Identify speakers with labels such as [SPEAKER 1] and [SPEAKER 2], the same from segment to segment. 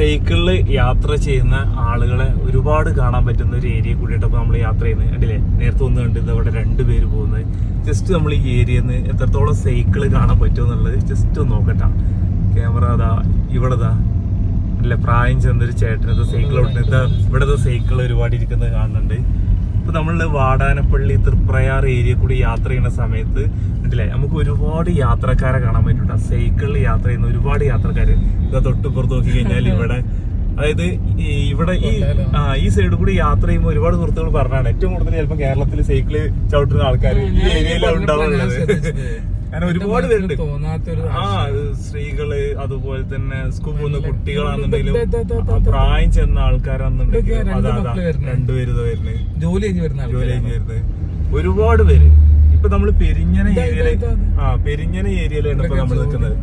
[SPEAKER 1] സൈക്കിളിൽ യാത്ര ചെയ്യുന്ന ആളുകളെ ഒരുപാട് കാണാൻ പറ്റുന്ന ഒരു ഏരിയ കൂടിയിട്ട് അപ്പോൾ നമ്മൾ യാത്ര ചെയ്യുന്നത്. കണ്ടില്ലേ? നേരത്തെ ഒന്ന് കണ്ടിരുന്നത് അവിടെ രണ്ട് പേര് പോകുന്നത്. ജസ്റ്റ് നമ്മൾ ഈ ഏരിയയിൽ നിന്ന് എത്രത്തോളം സൈക്കിൾ കാണാൻ പറ്റുമോ എന്നുള്ളത് ജസ്റ്റ് ഒന്ന് നോക്കട്ടെ. ക്യാമറ അതാ ഇവിടെ അല്ല പ്രായം ചെന്നൊരു ചേട്ടനത് സൈക്കിൾ ഓടുന്നത് ഇവിടുത്തെ സൈക്കിൾ ഒരുപാട് ഇരിക്കുന്നത് കാണുന്നുണ്ട്. ഇപ്പൊ നമ്മൾ വാടാനപ്പള്ളി തൃപ്രയാർ ഏരിയ കൂടി യാത്ര ചെയ്യുന്ന സമയത്ത് കണ്ടില്ലേ? നമുക്ക് ഒരുപാട് യാത്രക്കാരെ കാണാൻ പറ്റുന്നുണ്ട് സൈക്കിളിൽ യാത്ര ചെയ്യുന്ന ഒരുപാട് യാത്രക്കാര്. ഇതാ തൊട്ടുപുറത്ത് നോക്കി കഴിഞ്ഞാൽ ഇവിടെ. അതായത് ഇവിടെ ഈ ആ ഈ സൈഡിൽ കൂടി യാത്ര ചെയ്യുമ്പോൾ ഒരുപാട് സുഹൃത്തുക്കൾ പറഞ്ഞാണ് ഏറ്റവും കൂടുതൽ ചിലപ്പോൾ കേരളത്തിൽ സൈക്കിൾ ചവിട്ടുന്ന ആൾക്കാർ ഈ ഏരിയയിലാണ് ഉണ്ടാവുള്ളത് അങ്ങനെ ഒരുപാട് പേരുണ്ട്. ആ സ്ത്രീകൾ അതുപോലെ തന്നെ സ്കൂൾ പോകുന്ന കുട്ടികളാണെന്നുണ്ടെങ്കിലും പ്രായം ചെന്ന ആൾക്കാരാണെന്നുണ്ടെങ്കിലും അതാ. രണ്ടുപേര് വരുന്നത്.
[SPEAKER 2] ജോലി കഴിഞ്ഞ് വരുന്ന
[SPEAKER 1] ജോലി. കഴിഞ്ഞ് വരുന്നത്. ഒരുപാട് പേര്. ഇപ്പൊ നമ്മൾ പെരിഞ്ഞന
[SPEAKER 2] ഏരിയയിൽ.
[SPEAKER 1] ആ പെരിഞ്ഞന ഏരിയയിലാണ് ഇപ്പൊ നമ്മൾ നിൽക്കുന്നത്.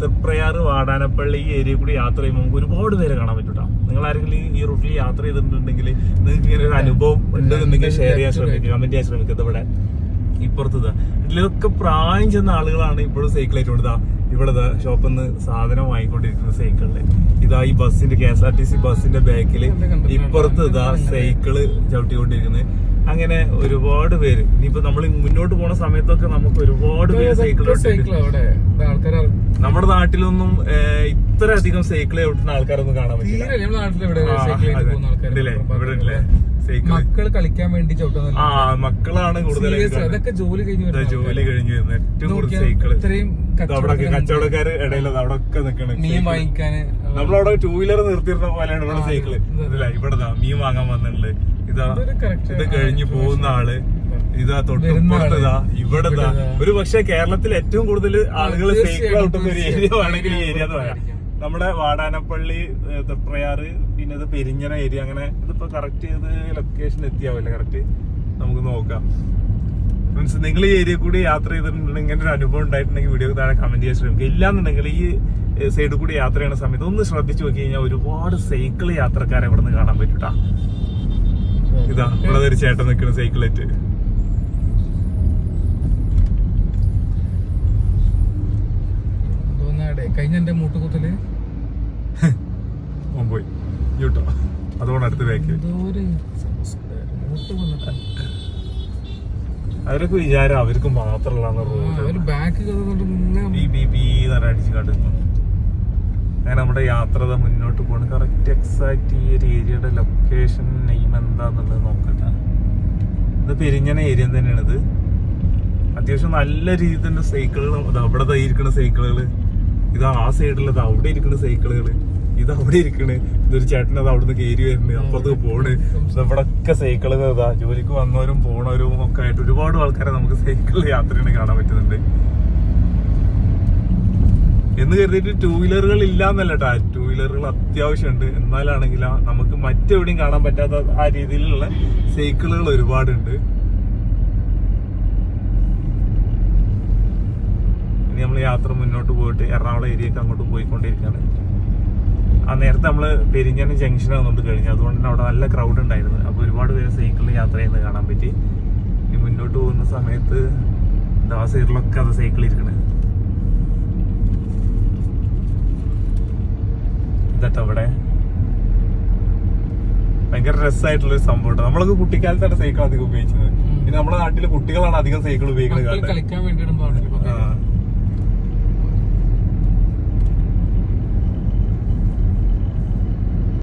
[SPEAKER 1] തൃപ്രയാറ് വാടാനപ്പള്ളി ഈ ഏരിയ കൂടി യാത്ര ചെയ്യുമ്പോൾ നമുക്ക് ഒരുപാട് പേരെ കാണാൻ പറ്റൂട്ടോ. നിങ്ങൾ ആരെങ്കിലും ഈ- റൂട്ടിൽ യാത്ര ചെയ്തിട്ടുണ്ടെങ്കിൽ നിങ്ങൾക്ക് ഇങ്ങനെ ഒരു അനുഭവം ഉണ്ടെന്നുണ്ടെങ്കിൽ ഷെയർ ചെയ്യാൻ ശ്രമിക്കുക. കമന്റ് ചെയ്യാൻ ശ്രമിക്കുക. ഇവിടെ ഇപ്പുറത്ത് ഇതാ. ഇതിലൊക്കെ പ്രായം ചെന്ന ആളുകളാണ് ഇപ്പോഴും സൈക്കിൾ ആയിട്ട് കൊണ്ടുതാ. ഇവിടെ ഷോപ്പിൽ നിന്ന് സാധനം വാങ്ങിക്കൊണ്ടിരിക്കുന്ന സൈക്കിളിൽ ഇതാ ഈ ബസ്സിന്റെ K S R T C ബസ്സിന്റെ ബാക്കിൽ ഇപ്പുറത്ത് ഇതാ സൈക്കിൾ ചവിട്ടിക്കൊണ്ടിരിക്കുന്നത്. അങ്ങനെ ഒരുപാട് പേര്. ഇനിയിപ്പോ നമ്മൾ മുന്നോട്ട് പോണ സമയത്തൊക്കെ നമുക്ക് ഒരുപാട് പേര്
[SPEAKER 2] ഇത്
[SPEAKER 1] നമ്മുടെ നാട്ടിലൊന്നും ഇത്ര അധികം സൈക്കിൾ ഓട്ടുന്ന ആൾക്കാരൊന്നും കാണാൻ പറ്റില്ല.
[SPEAKER 2] മക്കൾ കളിക്കാൻ വേണ്ടി
[SPEAKER 1] ആ മക്കളാണ് കൂടുതൽ
[SPEAKER 2] അതൊക്കെ ജോലി കഴിഞ്ഞു
[SPEAKER 1] ജോലി കഴിഞ്ഞു വരുന്നത് ഏറ്റവും കൂടുതൽ
[SPEAKER 2] സൈക്കിൾ
[SPEAKER 1] സൈക്കിൾ.
[SPEAKER 2] ഇത്രയും
[SPEAKER 1] കച്ചവടക്കാര് ഇടയിൽ അവിടെ ഒക്കെ നിക്കണ.
[SPEAKER 2] മീൻ വാങ്ങിക്കാന്
[SPEAKER 1] നമ്മളവിടെ ടൂ വീലർ നിർത്തിയിരുന്ന പോലെയാണ് ഇവിടെ സൈക്കിൾ. ഇവിടെ മീൻ വാങ്ങാൻ വന്നിട്ടുണ്ട്. ഇതാ ഇത് കഴിഞ്ഞ് പോകുന്ന ആൾ. ഇതാ തൊട്ടുപുറത്തതാ ഇവിടെതാ. ഇവിടെ ഒരു പക്ഷെ കേരളത്തിൽ ഏറ്റവും കൂടുതൽ ആളുകൾ വേണമെങ്കിൽ ഒരു ഏരിയ. ആണെങ്കിൽ ഈ ഏരിയ എന്ന് പറയാം. നമ്മുടെ വാടാനപ്പള്ളി തൃപ്രയാറ് പിന്നെ ഇത് പെരിഞ്ഞന ഏരിയ അങ്ങനെ ഇതിപ്പോ കറക്റ്റ് ചെയ്ത് ലൊക്കേഷൻ എത്തിയാവില്ല കറക്റ്റ് നമുക്ക് നോക്കാം. മീൻസ് നിങ്ങൾ ഈ ഏരിയ കൂടി യാത്ര ചെയ്തിട്ടുണ്ടെങ്കിൽ ഇങ്ങനെ ഒരു അനുഭവം ഉണ്ടായിട്ടുണ്ടെങ്കിൽ വീഡിയോ താഴെ കമന്റ് ചെയ്യാൻ ശ്രമിക്കുക. ഇല്ലാന്നുണ്ടെങ്കിൽ ഈ സൈഡിൽ കൂടി യാത്ര ചെയ്യുന്ന സമയത്ത് ഒന്ന് ശ്രദ്ധിച്ചു നോക്കി കഴിഞ്ഞാൽ ഒരുപാട് സൈക്കിൾ യാത്രക്കാരെ ഇവിടെ നിന്ന് കാണാൻ പറ്റൂട്ടാ ഇതാ ഇവിടെ ഒരു ചേട്ടൻ നിൽക്കുന്ന സൈക്കിളേറ്റ്.
[SPEAKER 2] കഴിഞ്ഞ എന്റെ
[SPEAKER 1] മൂട്ടുകുത്തൽ പോയി. യൂട്ടോ അതുകൊണ്ട് അടുത്ത്
[SPEAKER 2] വന്നിട്ട്
[SPEAKER 1] അവരൊക്കെ വിചാരം അവർക്ക് മാത്രമുള്ള
[SPEAKER 2] ബാക്ക്
[SPEAKER 1] അങ്ങനെ നമ്മുടെ യാത്ര മുന്നോട്ട് പോണ് എക്സാക്ട് ഈ ഒരു ഏരിയയുടെ ലൊക്കേഷൻ നെയിം എന്താന്നുള്ളത് നോക്കട്ടെ. ഇത് പെരിഞ്ഞന ഏരിയ തന്നെയാണ് ഇത് അത്യാവശ്യം നല്ല രീതിയിൽ തന്നെ സൈക്കിളുകൾ അത് അവിടെ ഇരിക്കുന്ന സൈക്കിളുകൾ ഇത് ആ സൈഡിലത് അവിടെ ഇരിക്കുന്ന സൈക്കിളുകൾ ഇത് അവിടെ ഇരിക്കണ്. ഇതൊരു ചേട്ടൻ അത് അവിടുന്ന് കയറി വരുന്നത് അപ്പുറത്ത് പോണ്. അവിടെ ഒക്കെ സൈക്കിളുകൾ ഇതാ. ജോലിക്ക് വന്നവരും പോണവരും ഒക്കെ ആയിട്ട് ഒരുപാട് ആൾക്കാരെ നമുക്ക് സൈക്കിളിൽ യാത്രയാണ് കാണാൻ പറ്റുന്നുണ്ട്. എന്ന് കരുതിയിട്ട് ടൂ വീലറുകൾ ഇല്ല എന്നല്ല ടൂ വീലറുകൾ അത്യാവശ്യമുണ്ട്. എന്നാലാണെങ്കിൽ നമുക്ക് മറ്റെവിടെയും കാണാൻ പറ്റാത്ത ആ രീതിയിലുള്ള സൈക്കിളുകൾ ഒരുപാടുണ്ട്. ഇനി നമ്മൾ യാത്ര മുന്നോട്ട് പോയിട്ട് എറണാകുളം ഏരിയക്ക് അങ്ങോട്ട് പോയിക്കൊണ്ടിരിക്കുകയാണ്. ആ നേരത്തെ നമ്മൾ പെരിഞ്ഞാനം ജംഗ്ഷൻ വന്നുകൊണ്ട് കഴിഞ്ഞു. അതുകൊണ്ട് തന്നെ അവിടെ നല്ല ക്രൗഡ് ഉണ്ടായിരുന്നു. അപ്പോൾ ഒരുപാട് പേര് സൈക്കിളിൽ യാത്ര ചെയ്യുന്നത് കാണാൻ പറ്റി. ഇനി മുന്നോട്ട് പോകുന്ന സമയത്ത് ദാസീറിലൊക്കെ അത് സൈക്കിൾ ഇരിക്കണേ. ഇതട്ടോ അവിടെ ഭയങ്കര രസമായിട്ടുള്ള ഒരു സംഭവം നമ്മളൊക്കെ കുട്ടിക്കാലത്താണ് സൈക്കിൾ അധികം ഉപയോഗിച്ചത് പിന്നെ നമ്മുടെ നാട്ടിലെ കുട്ടികളാണ് അധികം സൈക്കിൾ ഉപയോഗിക്കുന്നത്
[SPEAKER 2] കളിക്കാൻ